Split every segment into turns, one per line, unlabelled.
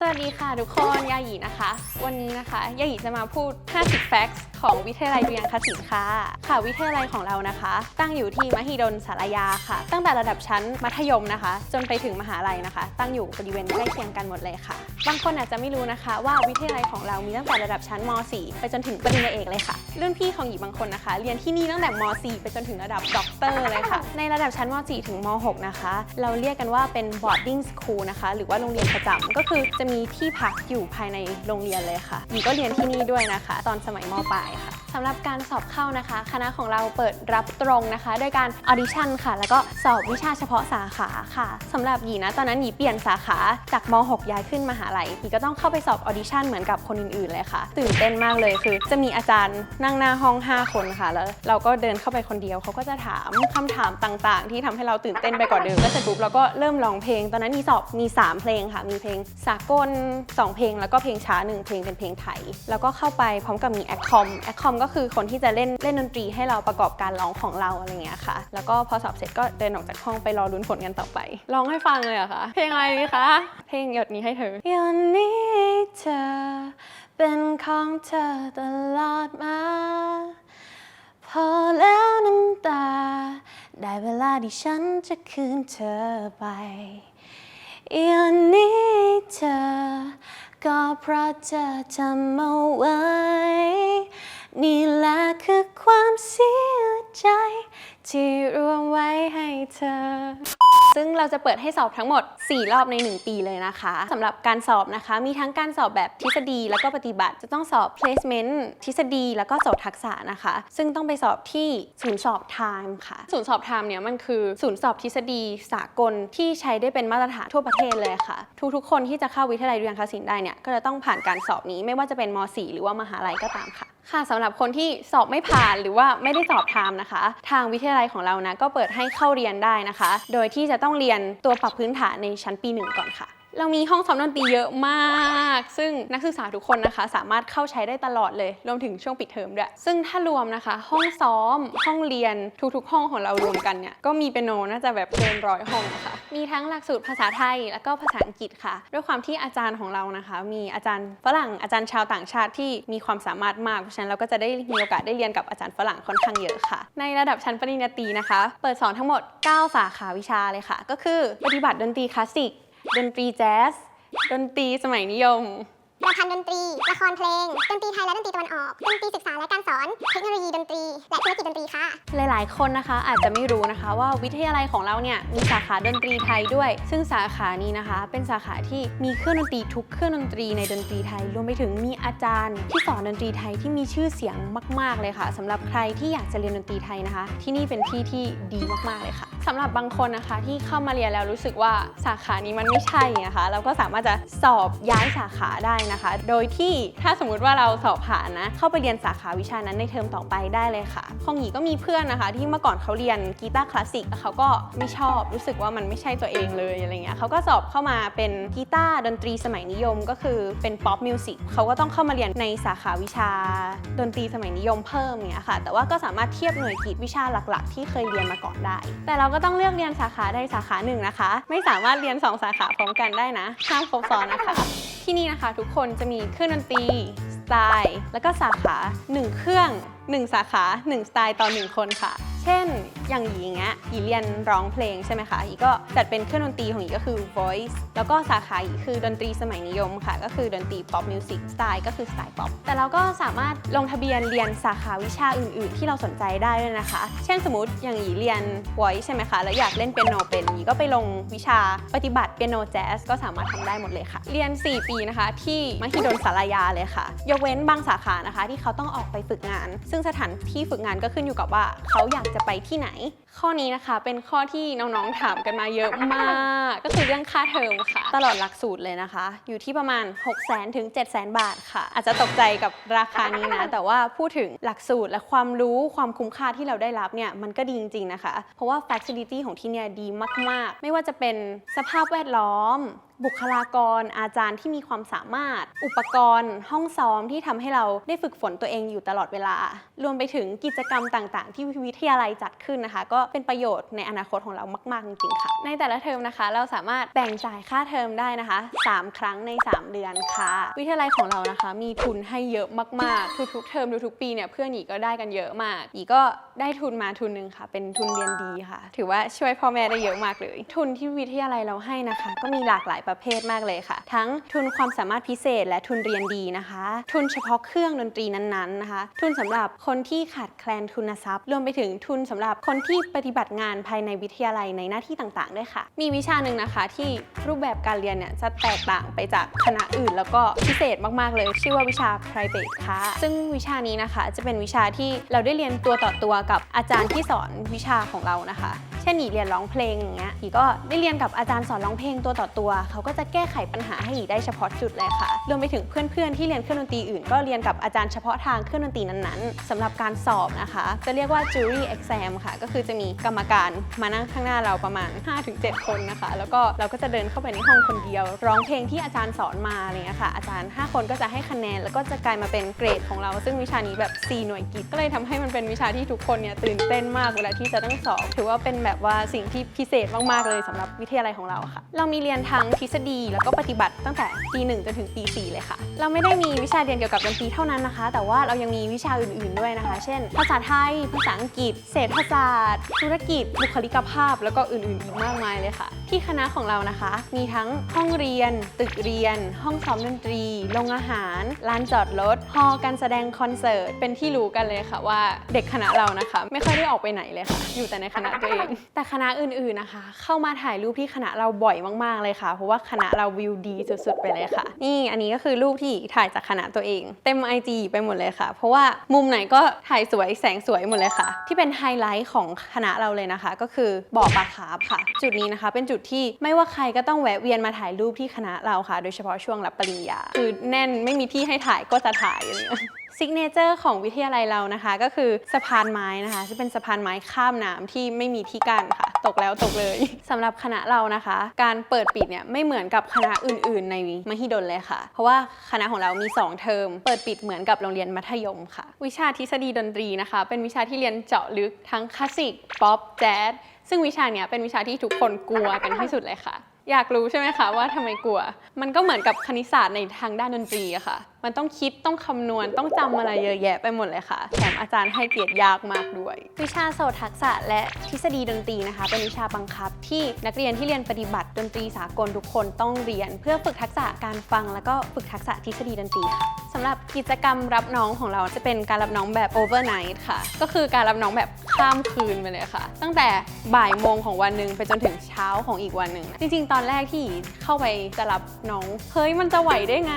สวัสดีค่ะทุกคนยาหยีนะคะ วันนี้นะคะยาหยีจะมาพูด 50 facts ของวิทยาลัยดุริยางคศิลป์ค่ะ ค่ะวิทยาลัยของเรานะคะ ตั้งอยู่ที่มหิดลสารยาค่ะ ตั้งแต่ระดับชั้นมัธยมนะคะ จนไปถึงมหาลัยนะคะ ตั้งอยู่บริเวณใกล้เคียงกันหมดเลยค่ะ บางคนอาจจะไม่รู้นะคะ ว่าวิทยาลัยของเรามีตั้งแต่ระดับชั้นม .4 ไปจนถึงปริญญาเอกเลยค่ะรุ่นพี่ของหยีบางคนนะคะ เรียนที่นี่ตั้งแต่ม .4 ไปจนถึงระดับด็อกเตอร์เลยค่ะ ในระดับชั้นม .4 ถึงม .6 นะคะ เราเรียกกันว่าเป็น boarding school นะคะ หรือว่าโรงเรียนประจำก็คือจะมีที่พักอยู่ภายในโรงเรียนเลยค่ะหนูก็เรียนที่นี่ด้วยนะคะ ตอนสมัยมปลายค่ะ สำหรับการสอบเข้านะคะ คณะของเราเปิดรับตรงนะคะ โดยการออดิชั่นค่ะ แล้วก็สอบวิชาเฉพาะสาขาค่ะสำหรับหยีนะตอนนั้นหยีเปลี่ยนสาขาจากม .6 ย้ายขึ้นมหาลัยหยีก็ต้องเข้าไปสอบออดิชั่นเหมือนกับคนอื่นๆเลยค่ะ ตื่นเต้นมากเลยคือ จะมีอาจารย์นั่งหน้าห้อง 5 คนค่ะ แล้วเราก็เดินเข้าไปคนเดียวเขาก็จะถามคำถามต่างๆ ที่ทำให้เราตื่นเต้นไปกว่าเดิมแล้วเสร็จปุ๊บเราก็เริ่มร้องเพลง ตอนนั้นมีสอบมี 3 เพลงค่ะ มีเพลงสากล2เพลงแล้วก็เพลงช้าหนึ่งเพลงเป็นเพลงไทยแล้วก็เข้าไปพร้อมกับมีแอคคอมแอคคอมก็คือคนที่จะเล่นเล่นดนตรีให้เราประกอบการร้องของเราอะไรเงี้ยค่ะ แล้วก็พอสอบเสร็จก็เดินออกจากห้องไปรอลุ้นผลกันต่อไป ร้องให้ฟังเลยอะคะเพลงอะไรดีคะ เพลงหยดนี้ให้เธอหยดนี้ให้เธอ เป็นของเธอตลอดมา พอแล้วน้ำตา ได้เวลาที่ฉันจะคืนเธอไปอย่างนี้เธอ ก็เพราะเธอทำเอาไว้ นี่แหละคือความเสียใจ ที่รวมไว้ให้เธอ ซึ่งเราจะเปิดให้สอบทั้งหมด 4 รอบใน 1 ปีเลยนะคะสำหรับการสอบนะคะ มีทั้งการสอบแบบทฤษฎีแล้วก็ปฏิบัติ จะต้องสอบ placement ทฤษฎีแล้วก็สอบทักษะนะคะ ซึ่งต้องไปสอบที่ศูนย์สอบ time ค่ะ ศูนย์สอบ time เนี่ยมันคือศูนย์สอบทฤษฎีสากลที่ใช้ได้เป็นมาตรฐานทั่วประเทศเลยค่ะ ทุกๆ คนที่จะเข้าวิทยาลัยดุริยางคศิลป์ได้เนี่ยก็จะต้องผ่านการสอบนี้ไม่ว่าจะเป็นม .4 หรือว่ามหาลัยก็ตามค่ะ ค่ะสำหรับคนที่สอบไม่ผ่านหรือว่าไม่ได้สอบไทม์นะคะ ทางวิทยาลัยของเรานะก็เปิดให้เข้าเรียนได้นะคะ โดยที่จะต้องเรียนตัวปรับพื้นฐานในชั้นปีหนึ่งก่อนค่ะ เรามีห้องซ้อมดนตรีเยอะมาก ซึ่งนักศึกษาทุกคนนะคะ สามารถเข้าใช้ได้ตลอดเลย รวมถึงช่วงปิดเทอมด้วย ซึ่งถ้ารวมนะคะ ห้องซ้อม ห้องเรียน ทุกๆ ห้องของเรารวมกันเนี่ย ก็มีเปียโนน่าจะแบบเกินร้อยห้องะค่ะมีทั้งหลักสูตรภาษาไทย แล้วก็ภาษาอังกฤษค่ะ ด้วยความที่อาจารย์ของเรานะคะ มีอาจารย์ฝรั่ง อาจารย์ชาวต่างชาติที่มีความสามารถมาก เพราะฉะนั้นเราก็จะได้มีโอกาสได้เรียนกับอาจารย์ฝรั่งค่อนข้างเยอะค่ะ ในระดับชั้นปริญญาตรีนะคะ เปิดสอนทั้งหมด 9 สาขาวิชาเลยค่ะ ก็คือปฏิบัติดนตรีคลาสสิก ดนตรีแจ๊สดนตรีสมัยนิยม
ประพันธ์ดนตรี ละครเพลง ดนตรีไทยและดนตรีตะวันออก ดนตรีศึกษาและการสอน เทคโนโลยีดนตรี และธุรกิจดนตรีค่ะ
หลาย ๆ คนนะคะอาจจะไม่รู้นะคะว่าวิทยาลัยของเราเนี่ยมีสาขาดนตรีไทยด้วย ซึ่งสาขานี้นะคะ เป็นสาขาที่มีเครื่องดนตรีทุกเครื่องดนตรีในดนตรีไทย รวมไปถึงมีอาจารย์ ที่สอนดนตรีไทยที่มีชื่อเสียงมาก ๆ เลยค่ะสำหรับใครที่อยากจะเรียนดนตรีไทยนะคะ ที่นี่เป็นที่ที่ดีมาก ๆ เลยค่ะสำหรับบางคนนะคะที่เข้ามาเรียนแล้วรู้สึกว่าสาขานี้มันไม่ใช่นะคะ เราก็สามารถจะสอบย้ายสาขาได้นะคะโดยที่ถ้าสมมุติว่าเราสอบผ่านนะ เข้าไปเรียนสาขาวิชานั้นในเทอมต่อไปได้เลยค่ะ ของหยีก็มีเพื่อนนะคะ ที่เมื่อก่อนเขาเรียนกีตาร์คลาสสิกแล้วเขาก็ไม่ชอบรู้สึกว่ามันไม่ใช่ตัวเองเลยอะไรเงี้ยเขาก็สอบเข้ามาเป็นกีตาร์ดนตรีสมัยนิยม ก็คือเป็นป๊อปมิวสิกเขาก็ต้องเข้ามาเรียนในสาขาวิชาดนตรีสมัยนิยมเพิ่มเนี่ยค่ะ แต่ว่าก็สามารถเทียบหน่วยกิตวิชาหลัก ๆ ที่เคยเรียนมาก่อนได้ แต่เราก็ต้องเลือกเรียนสาขาใดสาขาหนึ่งนะคะ ไม่สามารถเรียนสองสาขาพร้อมกันได้นะห้ามครบซ้อนนะคะ ที่นี่นะคะ ทุกคนจะมีเครื่องดนตรีสไตล์ แล้วก็สาขา 1 เครื่อง 1 สาขา 1 สไตล์ต่อ 1 คนค่ะเช่นอย่างหยีอย่างเงี้ยหยีเรียนร้องเพลงใช่ไหมคะหยีก็จัดเป็นเครื่องดนตรีของหยีก็คือ voice แล้วก็สาขาหยีคือดนตรีสมัยนิยมค่ะ ก็คือดนตรี pop music สไตล์ก็คือสไตล์ pop แต่เราก็สามารถลงทะเบียนเรียนสาขาวิชาอื่น ๆ ที่เราสนใจได้ด้วยนะคะ เช่นสมมติอย่างหยีเรียน voice ใช่ไหมคะแล้วอยากเล่นเปียโนเป็นหยีก็ไปลงวิชาปฏิบัติเปียโนแจ๊สก็สามารถทำได้หมดเลยค่ะ เรียน 4 ปีนะคะ ที่มหิดลสารยาเลยค่ะ ยกเว้นบางสาขานะคะ ที่เขาต้องออกไปฝึกงาน ซึ่งสถานที่ฝึกงานก็ขึ้นอยู่กับว่าเขาอยากจะไปที่ไหน ข้อนี้นะคะเป็นข้อที่น้องๆถามกันมาเยอะมาก ก็คือเรื่องค่าเทอมค่ะ ตลอดหลักสูตรเลยนะคะ อยู่ที่ประมาณ 6 0 0 0 0ถึง 7 0 0 0 0 บาทค่ะ อาจจะตกใจกับราคานี้นะ แต่ว่าพูดถึงหลักสูตรและความรู้ความคุ้มค่าที่เราได้รับเนี่ยมันก็ดีจริงๆนะคะ เพราะว่า facility ของที่เนี่ยดีมากๆ ไม่ว่าจะเป็นสภาพแวดล้อมบุคลากรอาจารย์ที่มีความสามารถ อุปกรณ์ ห้องซ้อมที่ทำให้เราได้ฝึกฝนตัวเองอยู่ตลอดเวลา รวมไปถึงกิจกรรมต่างๆ ที่วิทยาลัยจัดขึ้นนะคะ ก็ก็เป็นประโยชน์ในอนาคตของเรามาก ๆ จริงๆค่ะ ในแต่ละเทอมนะคะ เราสามารถแบ่งจ่ายค่าเทอมได้นะคะ 3 ครั้งใน 3 เดือนค่ะ วิทยาลัยของเรานะคะ มีทุนให้เยอะมากๆทุกๆเทอมทุกๆปีเนี่ยเพื่อนหนีก็ได้กันเยอะมากหีก็ได้ทุนมาทุนหนึ่งค่ะ เป็นทุนเรียนดีค่ะ ถือว่าช่วยพ่อแม่ได้เยอะมากเลย ทุนที่วิทยาลัยเราให้นะคะ ก็มีหลากหลายประเภทมากเลยค่ะ ทั้งทุนความสามารถพิเศษ และทุนเรียนดีนะคะ ทุนเฉพาะเครื่องดนตรีนั้นๆนะคะ ทุนสำหรับคนที่ขาดแคลนทุนทรัพย์ รวมไปถึงทุนสำหรับคนที่ปฏิบัติงานภายในวิทยาลัยในหน้าที่ต่างๆด้วยค่ะ มีวิชาหนึ่งนะคะ ที่รูปแบบการเรียนเนี่ยจะแตกต่างไปจากคณะอื่น แล้วก็พิเศษมากๆเลย ชื่อว่าวิชา private ค่ะ ซึ่งวิชานี้นะคะ จะเป็นวิชาที่เราได้เรียนตัวต่อตัวกับอาจารย์ที่สอนวิชาของเรานะคะ เช่นหนีเรียนร้องเพลงอย่างเงี้ยหนีก็ได้เรียนกับอาจารย์สอนร้องเพลงตัวต่อตัว เขาก็จะแก้ไขปัญหาให้หนีได้เฉพาะจุดเลยค่ะรวมไปถึงเพื่อนๆที่เรียนเครื่องดนตรีอื่น ก็เรียนกับอาจารย์เฉพาะทางเครื่องดนตรีนั้นๆสำหรับการสอบนะคะ จะเรียกว่า jury exam ค่ะ ก็คือจะมีกรรมการมานั่งข้างหน้าเราประมาณ 5-7 คนนะคะ แล้วก็เราก็จะเดินเข้าไปในห้องคนเดียว ร้องเพลงที่อาจารย์สอนมาอะไรเงี้ยค่ะ อาจารย์ 5 คนก็จะให้คะแนน แล้วก็จะกลายมาเป็นเกรดของเรา ซึ่งวิชานี้แบบ 4 หน่วยกิตก็เลยทำให้มันเป็นวิชาที่ทุกคนเนี่ยตื่นเต้นมากเวลาที่จะต้องสอบ ถือว่าเป็นแบบว่าสิ่งที่พิเศษมากๆเลยสำหรับวิทยาลัยของเราค่ะ เรามีเรียนทั้งทฤษฎีแล้วก็ปฏิบัติตั้งแต่ปี1จนถึงปี4เลยค่ะ เราไม่ได้มีวิชาเรียนเกี่ยวกับดนตรีเท่านั้นนะคะ แต่ว่าเรายังมีวิชาอื่นๆด้วยนะคะ เช่น ภาษาไทย ภาษาอังกฤษ เศรษฐศาสตร์ธุรกิจบุคลิกภาพ แล้วก็อื่นๆอีกมากมายเลยค่ะ ที่คณะของเรานะคะ มีทั้งห้องเรียน ตึกเรียน ห้องซ้อมดนตรีโรงอาหารลานจอดรถฮอลการแสดงคอนเสิร์ตเป็นที่รู้กันเลยค่ะว่าเด็กคณะเรานะคะ ไม่ค่อยได้ออกไปไหนเลยค่ะ อยู่แต่ในคณะตัวเอง แต่คณะอื่นๆนะคะ เข้ามาถ่ายรูปที่คณะเราบ่อยมากๆเลยค่ะ เพราะว่าคณะเราวิวดีสุดๆไปเลยค่ะ นี่อันนี้ก็คือรูปที่ถ่ายจากคณะตัวเอง เต็ม IG ไปหมดเลยค่ะ เพราะว่ามุมไหนก็ถ่ายสวยแสงสวยหมดเลยค่ะ ที่เป็นไฮไลท์ของคณะเราเลยนะคะ ก็คือบ่อปลาคาร์ฟค่ะ จุดนี้นะคะ เป็นจุดที่ไม่ว่าใครก็ต้องแวะเวียนมาถ่ายรูปที่คณะเราค่ะ โดยเฉพาะช่วงรับปริญญาคือแน่นไม่มีที่ให้ถ่ายก็จะถ่ายอย่างเงี้ย ซิกเนเจอร์ของวิทยาลัยเรานะคะ ก็คือสะพานไม้นะคะจะเป็นสะพานไม้ข้ามน้ำที่ไม่มีที่กั้นค่ะ ตกแล้วตกเลยสำหรับคณะเรานะคะ การเปิดปิดเนี่ยไม่เหมือนกับคณะอื่น ๆ ในมหิดลเลยค่ะ เพราะว่าคณะของเรามี 2 เทอม เปิดปิดเหมือนกับโรงเรียนมัธยมค่ะ วิชาทฤษฎีดนตรีนะคะ เป็นวิชาที่เรียนเจาะลึกทั้งคลาสสิกป๊อปแจ๊สซึ่งวิชาเนี้ยเป็นวิชาที่ทุกคนกลัวกันที่สุดเลยค่ะ อยากรู้ใช่ไหมคะว่าทำไมกลัว มันก็เหมือนกับคณิตศาสตร์ในทางด้านดนตรีอะค่ะ มันต้องคิดต้องคำนวณต้องจำอะไรเยอะแยะไปหมดเลยค่ะแถมอาจารย์ให้เกียรติยากมากด้วย วิชาโสตทักษะและทฤษฎีดนตรีนะคะ เป็นวิชาบังคับที่นักเรียนที่เรียนปฏิบัติดนตรีสากลทุกคนต้องเรียน เพื่อฝึกทักษะการฟัง แล้วก็ฝึกทักษะทฤษฎีดนตรีค่ะำหรับกิจกรรมรับน้องของเราจะเป็นการรับน้องแบบ overnight ค่ะ ก็คือการรับน้องแบบข้ามคืนไปเลยค่ะ ตั้งแต่บ่ายโมงของวันหนึ่งไปจนถึงเช้าของอีกวันหนึ่งนะจริงๆ ตอนแรกที่เข้าไปจะรับน้อง เฮ้ยมันจะไหวได้ไง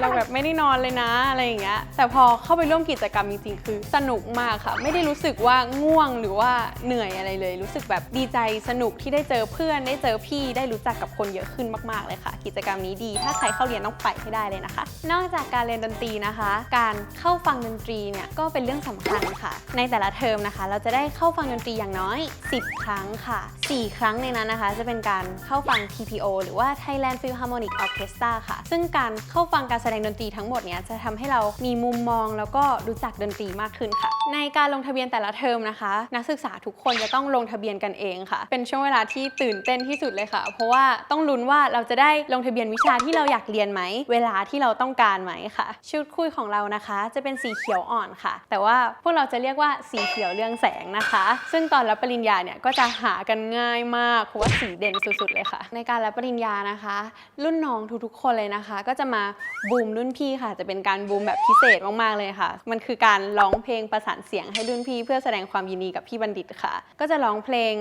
เราแบบไม่ได้นอนเลยนะอะไรอย่างเงี้ยแต่พอเข้าไปร่วมกิจกรรมจริงๆคือสนุกมากค่ะ ไม่ได้รู้สึกว่าง่วงหรือว่าเหนื่อยอะไรเลย รู้สึกแบบดีใจสนุกที่ได้เจอเพื่อนได้เจอพี่ได้รู้จักกับคนเยอะขึ้นมากๆเลยค่ะ กิจกรรมนี้ดี ถ้าใครเข้าเรียนต้องไปให้ได้เลยนะคะ นอกจากการเรียนดนตรีนะคะ การเข้าฟังดนตรีเนี่ยก็เป็นเรื่องสำคัญค่ะ ในแต่ละเทอมนะคะ เราจะได้เข้าฟังดนตรีอย่างน้อย 10 ครั้งค่ะ 4 ครั้งในนั้นนะคะ จะเป็นการเข้าฟัง TPO หรือว่า Thailand Philharmonic Orchestra ค่ะ ซึ่งการเข้าฟังการแสดงดนตรีทั้งหมดเนี้ยจะทำให้เรามีมุมมองแล้วก็รู้จักดนตรีมากขึ้นค่ะ ในการลงทะเบียนแต่ละเทอมนะคะ นักศึกษาทุกคนจะต้องลงทะเบียนกันเองค่ะ เป็นช่วงเวลาที่ตื่นเต้นที่สุดเลยค่ะ เพราะว่าต้องลุ้นว่าเราจะได้ลงทะเบียนวิชาที่เราอยากเรียนไหม เวลาที่เราต้องการไหมค่ะชุดคุยของเรานะคะ จะเป็นสีเขียวอ่อนค่ะ แต่ว่าพวกเราจะเรียกว่าสีเขียวเรืองแสงนะคะ ซึ่งตอนรับปริญญาเนี่ยก็จะหากันง่ายมากเพราะว่าสีเด่นสุดๆเลยค่ะ ในการรับปริญญานะคะ รุ่นน้องทุกๆคนเลยนะคะ ก็จะมาบูมรุ่นพี่ค่ะ จะเป็นการบูมแบบพิเศษมากๆเลยค่ะ มันคือการร้องเพลงประสานเสียงให้รุ่นพี่ เพื่อแสดงความยินดีกับพี่บัณฑิตค่ะ ก็จะร้องเพลง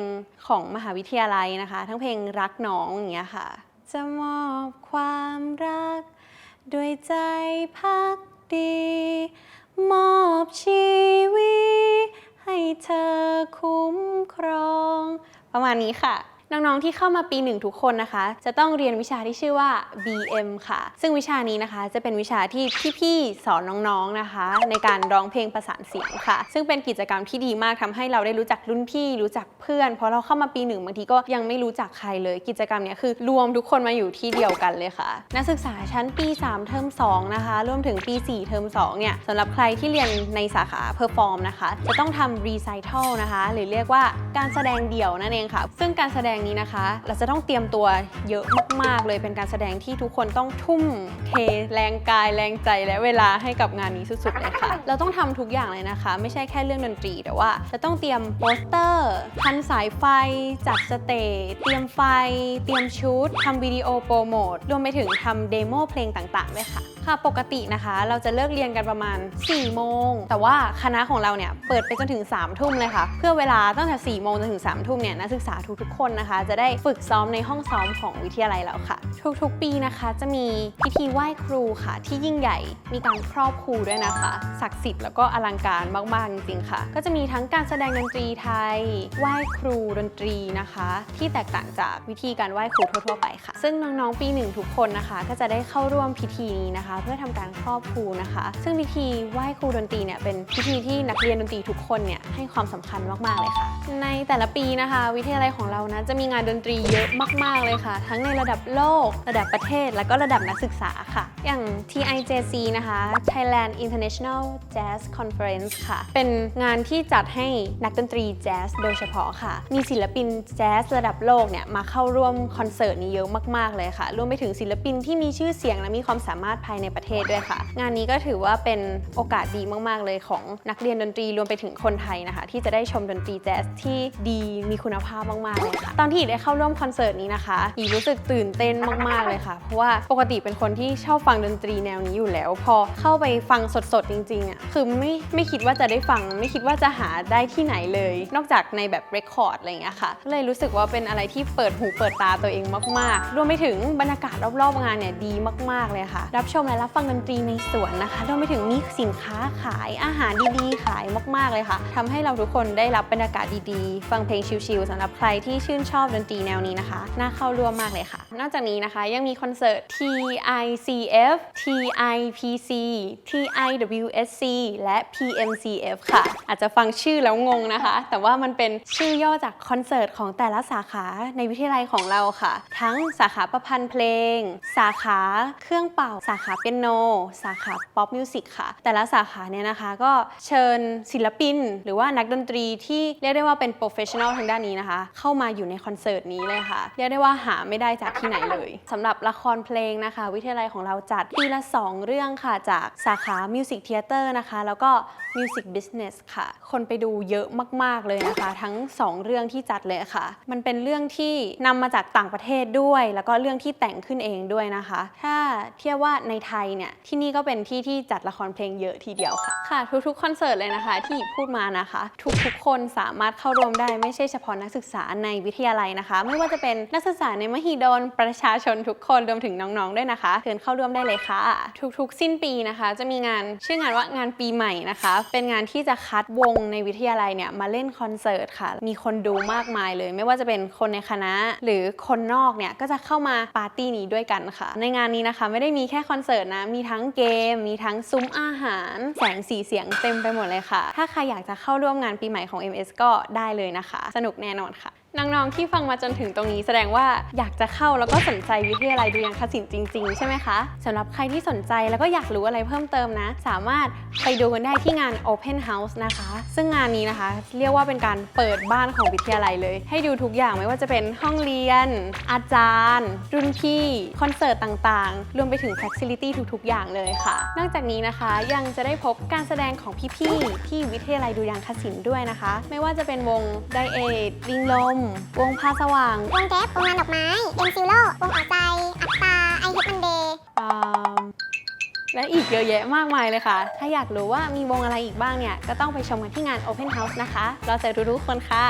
ของมหาวิทยาลัยนะคะ ทั้งเพลงรักน้องอย่างเงี้ยค่ะ จะมอบความรัก ด้วยใจพักดี มอบชีวิตให้เธอคุ้มครอง ประมาณนี้ค่ะ น้องๆที่เข้ามาปีหนึ่งทุกคนนะคะ จะต้องเรียนวิชาที่ชื่อว่า BM ค่ะ ซึ่งวิชานี้นะคะจะเป็นวิชาที่พี่ๆสอนน้องๆนะคะ ในการร้องเพลงประสานเสียงค่ะ ซึ่งเป็นกิจกรรมที่ดีมากทำให้เราได้รู้จักรุ่นพี่รู้จักเพื่อน เพราะเราเข้ามาปีหนึ่งบางทีก็ยังไม่รู้จักใครเลย กิจกรรมเนี้ยคือรวมทุกคนมาอยู่ที่เดียวกันเลยค่ะ นักศึกษาชั้นปี 3 เทอม2นะคะรวมถึงปี 4 เทอม2เนี่ยสำหรับใครที่เรียนในสาขาเพอร์ฟอร์มนะคะจะต้องทำรีไซเคิลนะคะ หรือเรียกว่าการแสดงเดี่ยวนั่นเองค่ะ ซึ่งการแสดงนี้นะคะ เราจะต้องเตรียมตัวเยอะมากๆเลยเป็นการแสดงที่ทุกคนต้องทุ่มเทแรงกายแรงใจและเวลาให้กับงานนี้สุดๆเลยค่ะ เราต้องทำทุกอย่างเลยนะคะ ไม่ใช่แค่เรื่องดนตรีแต่ว่า จะต้องเตรียมโปสเตอร์พันสายไฟจัดสเตจเตรียมไฟ เตรียมชุดทำวิดีโอโปรโมทรวมไปถึงทำเดโมเพลงต่างๆด้วยค่ะค่ะปกตินะคะ เราจะเลิกเรียนกันประมาณ 4 โมง แต่ว่าคณะของเราเนี่ยเปิดไปจนถึง3ทุ่มเลยค่ะ เพื่อเวลาตั้งแต่4โมงจนถึง3ทุ่มเนี่ยนักศึกษาทุกๆคนนะคะจะได้ฝึกซ้อมในห้องซ้อมของวิทยาลัยเราค่ะ ทุกๆ ปีนะคะ จะมีพิธีไหว้ครูค่ะ ที่ยิ่งใหญ่มีการครอบครูด้วยนะคะ ศักดิ์สิทธิ์แล้วก็อลังการมากๆจริงๆค่ะ ก็จะมีทั้งการแสดงดนตรีไทย ไหว้ครูดนตรีนะคะ ที่แตกต่างจากวิธีการไหว้ครูทั่วๆไปค่ะ ซึ่งน้องๆ ปีหนึ่งทุกคนนะคะ ก็จะได้เข้าร่วมพิธีนี้นะคะ เพื่อทำการครอบครูนะคะ ซึ่งพิธีไหว้ครูดนตรีเนี่ยเป็นพิธีที่นักเรียนดนตรีทุกคนเนี่ยให้ความสำคัญมากๆเลยค่ะ ในแต่ละปีนะคะ วิทยาลัยของเรานะจะมีงานดนตรีเยอะมาก ๆ เลยค่ะ ทั้งในระดับโลก ระดับประเทศ แล้วก็ระดับนักศึกษาค่ะ อย่าง TIJC นะคะ Thailand International Jazz Conference ค่ะ เป็นงานที่จัดให้นักดนตรีแจ๊สโดยเฉพาะค่ะ มีศิลปินแจ๊สระดับโลกเนี่ยมาเข้าร่วมคอนเสิร์ตนี้เยอะมากๆเลยค่ะ รวมไปถึงศิลปินที่มีชื่อเสียงและมีความสามารถภายในประเทศด้วยค่ะ งานนี้ก็ถือว่าเป็นโอกาสดีมากๆเลยของนักเรียนดนตรีรวมไปถึงคนไทยนะคะ ที่จะได้ชมดนตรีแจ๊สที่ดีมีคุณภาพมากๆเลยค่ะตอนที่ได้เข้าร่วมคอนเสิร์ตนี้นะคะอีรู้สึกตื่นเต้นมากๆเลยค่ะ เพราะว่าปกติเป็นคนที่ชอบฟังดนตรีแนวนี้อยู่แล้ว พอเข้าไปฟังสดๆจริงๆอะคือไม่ไม่คิดว่าจะได้ฟัง ไม่คิดว่าจะหาได้ที่ไหนเลย นอกจากในแบบเรคคอร์ดอะไรอย่างเงี้ยค่ะก็เลยรู้สึกว่าเป็นอะไรที่เปิดหูเปิดตาตัวเองมากๆ รวมไปถึงบรรยากาศรอบๆงานเนี่ยดีมากๆเลยค่ะ รับชมและรับฟังดนตรีในสวนนะคะรวมไปถึงมีสินค้าขายอาหารดีๆ ขายมาก ๆเลยค่ะทำให้เราทุกคนได้รับบรรยากาศดีๆ ฟังเพลงชิลๆสำหรับใครที่ชื่นชอบดนตรีแนวนี้นะคะ น่าเข้าร่วมมากเลยค่ะ นอกจากนี้นะคะยังมีคอนเสิร์ต TICF TIPC TIWSC และ PMCF ค่ะ อาจจะฟังชื่อแล้วงงนะคะ แต่ว่ามันเป็นชื่อย่อจากคอนเสิร์ตของแต่ละสาขาในวิทยาลัยของเราค่ะ ทั้งสาขาประพันธ์เพลง สาขาเครื่องเป่า สาขาเปียโน สาขาป๊อปมิวสิกค่ะ แต่ละสาขาเนี่ยนะคะก็เชิญศิลปิน หรือว่านักดนตรีที่เรียกได้ว่าเป็นโปรเฟชชั่นอลทางด้านนี้นะคะ เข้ามาอยู่ในคอนเสิร์ตนี้เลยค่ะ เรียกได้ว่าหาไม่ได้จากที่ไหนเลยสำหรับละครเพลงนะคะ วิทยาลัยของเราจัดปีละ 2 เรื่องค่ะ จากสาขามิวสิกเทเตอร์นะคะ แล้วก็ Music Business ค่ะ คนไปดูเยอะมาก ๆ เลยนะคะ ทั้ง 2 เรื่องที่จัดเลยค่ะ มันเป็นเรื่องที่นำมาจากต่างประเทศด้วย แล้วก็เรื่องที่แต่งขึ้นเองด้วยนะคะ ถ้าเทียบว่าในไทยเนี่ยที่นี่ก็เป็นที่ที่จัดละครเพลงเยอะทีเดียวค่ะค่ะ ทุกๆคอนเสิร์ตเลยนะคะ ที่พูดมานะคะ ทุกๆคนสามารถเข้าร่วมได้ไม่ใช่เฉพาะนักศึกษาในวิทยาลัยนะคะ ไม่ว่าจะเป็นนักศึกษาในมหิดลประชาชนทุกคนรวมถึงน้องๆด้วยนะคะเชิญเข้าร่วมได้เลยค่ะ ทุกๆ สิ้นปีนะคะ จะมีงานชื่องานว่างานปีใหม่นะคะ เป็นงานที่จะคัดวงในวิทยาลัยเนี่ยมาเล่นคอนเสิร์ตค่ะ มีคนดูมากมายเลย ไม่ว่าจะเป็นคนในคณะ หรือคนนอกเนี่ยก็จะเข้ามาปาร์ตี้นี้ด้วยกันค่ะ ในงานนี้นะคะไม่ได้มีแค่คอนเสิร์ตนะมีทั้งเกม มีทั้งซุ้มอาหาร แสงสีเสียงเต็มไปหมดเลยค่ะ ถ้าใครอยากจะเข้าร่วมงานปีใหม่ของ MS ก็ได้เลยนะคะ สนุกแน่นอนค่ะ น้องๆที่ฟังมาจนถึงตรงนี้แสดงว่าอยากจะเข้าแล้วก็สนใจวิทยาลัยดุริยางคศิลป์จริงๆ ใช่ไหมคะสำหรับใครที่สนใจแล้วก็อยากรู้อะไรเพิ่มเติมนะ สามารถไปดูกันได้ที่งาน Open House นะคะ ซึ่งงานนี้นะคะ เรียกว่าเป็นการเปิดบ้านของวิทยาลัยเลย ให้ดูทุกอย่างไม่ว่าจะเป็นห้องเรียน อาจารย์ รุ่นพี่คอนเสิร์ตต่างๆ รวมไปถึง Facility ทุกๆ อย่างเลยค่ะ นอกจากนี้นะคะยังจะได้พบการแสดงของพี่ๆที่วิทยาลัยดุริยางคศิลป์ด้วยนะคะ ไม่ว่าจะเป็นวงไดเอทลิงลมวงพาสว่าง
วงเทปวงงานดอกไม้เอ็นซิโลวงออกใจ อัตตา ไอฮิตมันเดย์
อืมและอีกเยอะแยะมากมายเลยค่ะ ถ้าอยากรู้ว่ามีวงอะไรอีกบ้างเนี่ย ก็ต้องไปชมกันที่งาน Open House นะคะ เราเจอทุกๆคนค่ะ